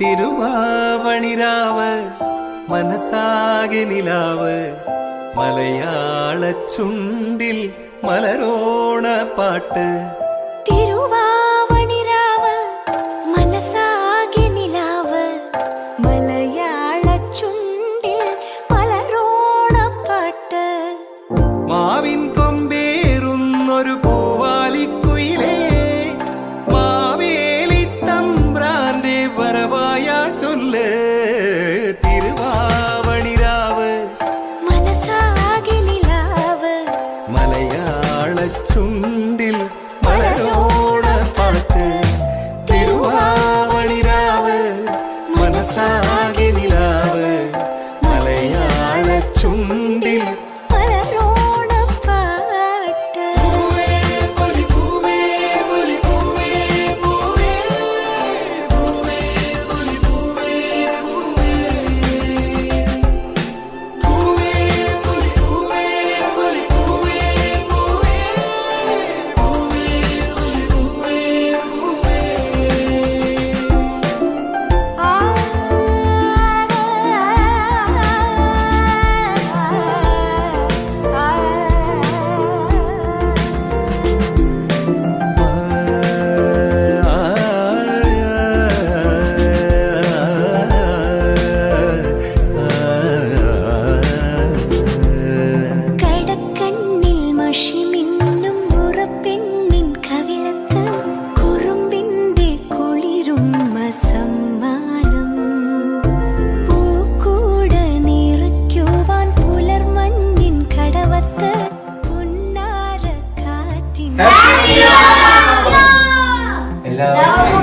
തിരുവാവണിരാവ് മനസ്സാകെ നിലാവ് മലയാള ചുണ്ടിൽ മലരോണ പാട്ട്. തിരുവാവണിരാവ് മനസ്സാകെ നിലാവ് മലയാള ചുണ്ടിൽ മലരോണപ്പാട്ട് മാവിൻ மனச்சுண்டில் மலரோட பார்த்து திருவாவணி ராவு மனசாகி நிலாவு மலையாள சுண்டில் love.